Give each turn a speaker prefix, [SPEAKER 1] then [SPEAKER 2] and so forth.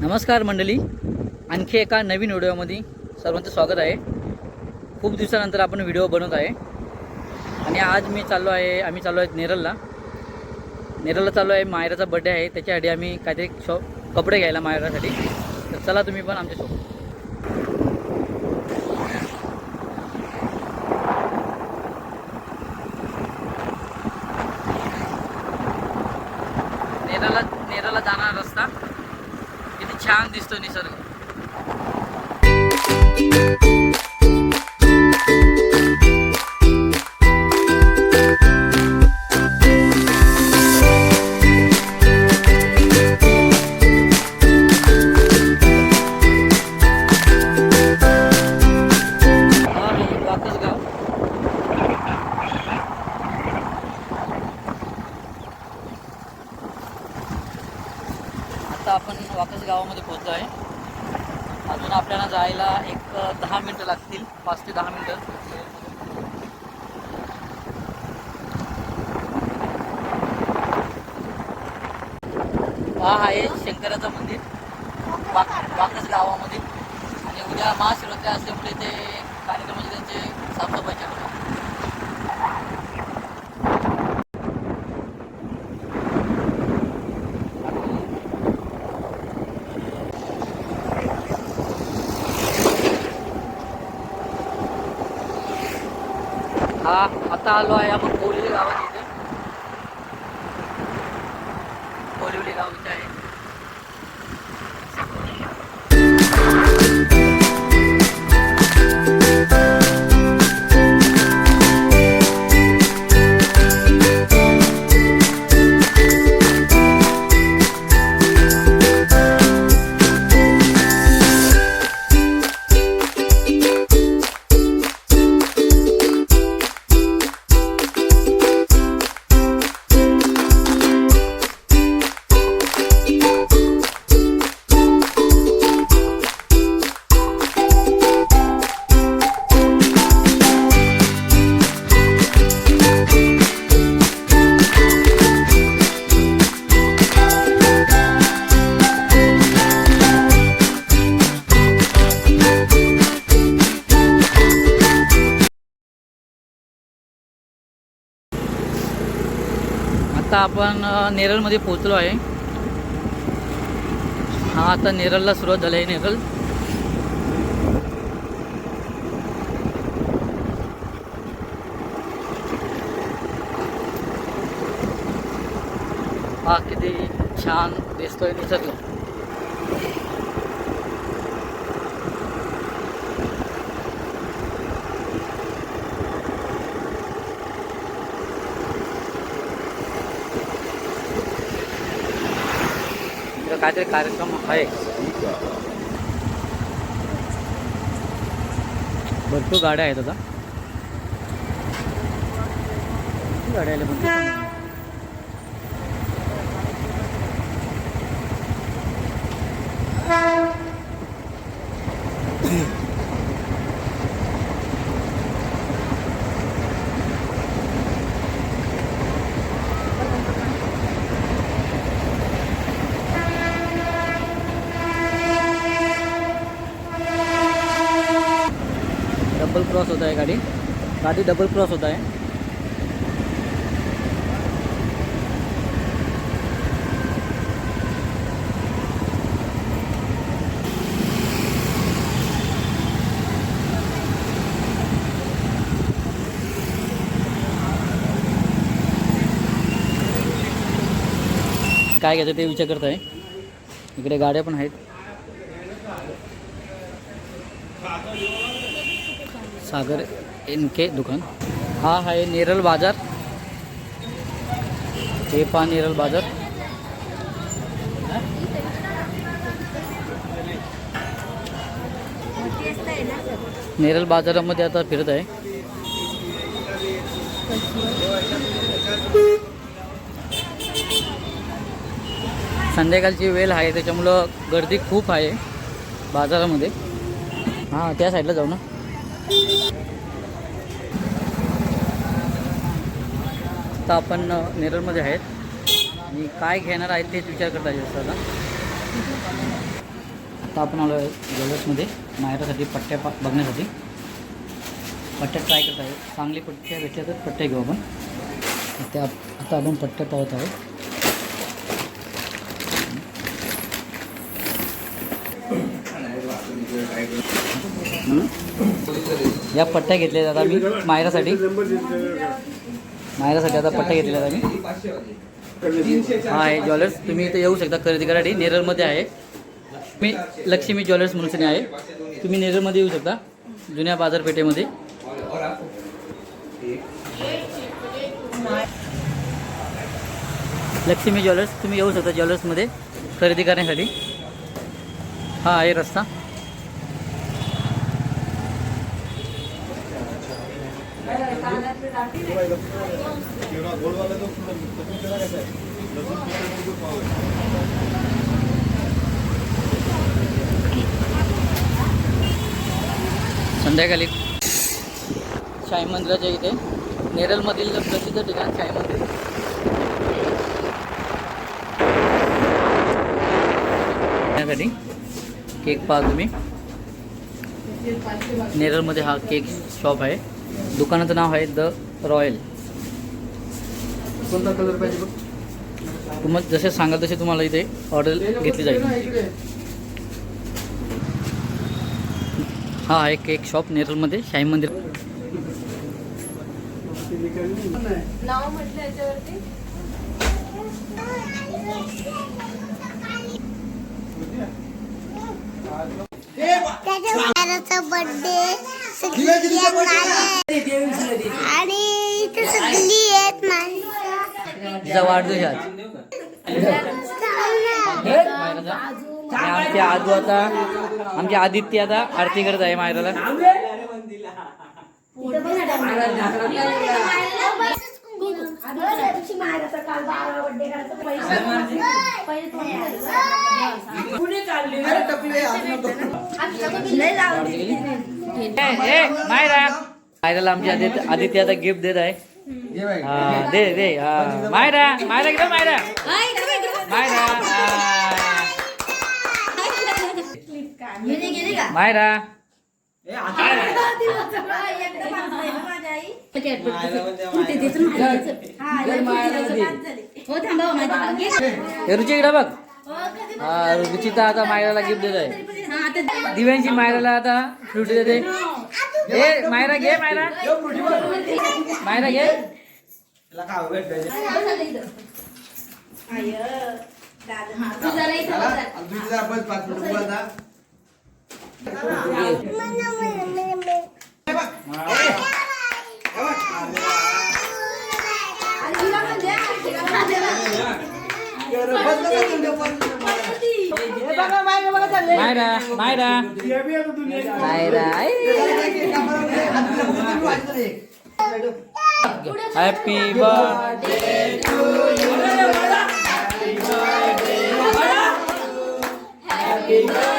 [SPEAKER 1] नमस्कार मंडळी. आणखी एका नवीन व्हिडिओमध्ये सर्वांचं स्वागत आहे. खूप दिवसानंतर आपण व्हिडिओ बनवत आहे. आणि आज मी चाललो आहे आम्ही चाललो आहे नेरलला. नेरलला चाललो आहे मायराचा बड्डे आहे. त्याच्यासाठी आम्ही काहीतरी शॉ कपडे घ्यायला मायरासाठी. तर चला तुम्ही पण आमच्यासोबत. नेराला नेराला जाणारा रस्ता किती छान दिसतो निसर्ग. गावामध्ये पोहोचलो आहे. अजून आपल्याला जायला एक दहा मिनटं लागतील पाच ते दहा मिनटं. हा आहे शंकराचं मंदिर वाक वाकस गावामध्ये. आणि उद्या महाशिवरात्री असल्यामुळे ते कार्यक्रमाचे त्यांचे साफसफाई चालू हा आता आलो आहे आपण आता आपण नेरळमध्ये पोहोचलो आहे. हा आता नेरळला सुरुवात झाली आहे नेरळ. हा किती छान दिसतोय निसर्ग. काहीतरी कार्यक्रम आहे. भरपूर गाड्या आहेत आता. गाड्या आल्या पण. डबल क्रॉस होत आहे गाडी। गाडी डबल क्रॉस होत आहे काय घ्यायचं ते विचार करत आहे. इकडे गाड्या पण आहेत. सागर एन के दुकान. हा आहे नेरल बाजार. हे पहा नेरल बाजार. नेरल बाजारामध्ये आता फिरत आहे. संध्याकाळची वेळ आहे त्याच्यामुळं गर्दी खूप आहे बाजारामध्ये. हां त्या साईडला जाऊ ना. आता आपण नेरळमध्ये आहेत. आणि काय घेणार आहेत तेच विचार करता येईल आता आता आपण आलो आहे ज्वेलर्समध्ये माहेरासाठी पट्ट्या पा बघण्यासाठी. पट्ट्या ट्राय करत आहे. चांगली पट्ट्या भेटल्या तर पट्ट्या घेऊ आपण. त्या आता आपण पट्ट्या पाहत आहोत. या पट्ट्या घेतल्या जातात मी मायरासाठी. मायरासाठी आता पट्ट्या घेतल्या जातात मी हा आहे ज्वेलर्स तुम्ही इथे येऊ शकता खरेदी करायसाठी. नेरळमध्ये आहे. मी लक्ष्मी ज्वेलर्स म्हणून आहे. तुम्ही नेरळमध्ये येऊ शकता जुन्या बाजारपेठेमध्ये. लक्ष्मी ज्वेलर्स तुम्ही येऊ शकता ज्वेलर्समध्ये खरेदी करण्यासाठी. हा आहे रस्ता. संध्याकाळी साई मंदिराच्या इथे नेरलमधील प्रसिद्ध ठिकाण साई मंदिर. केक पाहा तुम्ही नेरलमध्ये हा केक शॉप आहे. दुकानाचं नाव आहे द रॉयल.
[SPEAKER 2] कोणता कलर पाहिजे बघ?
[SPEAKER 1] तुम्हाला जसे सांगाल तसे तुम्हाला इथे ऑर्डर घेतली जाईल. हा आहे केक शॉप नेरळमध्ये शाही मंदिर.
[SPEAKER 3] बर्थडे सगळी आणि इथे सगळी येत नाही
[SPEAKER 1] तिचा वाढदिवस आहे आज. आणि आमचे आजू आता आमचे आदित्य आता आरती करत आहे मायराला मायराला आमचे आदित्य आदित्य आता गिफ्ट देत आहे.
[SPEAKER 2] ये बाई.
[SPEAKER 1] हा, दे दे. मायरा मायरा किती मायरा. मायरा हा. मायरा हे रुची इकडे बघ. हा रुची तर आता मायराला गिफ्ट देत आहे दिव्यांची मायराला आता फ्रूट देते. ए मायरा घे मायरा. मायरा घे.
[SPEAKER 2] पाच
[SPEAKER 1] Myra Myra. Myra happy birthday to happy birthday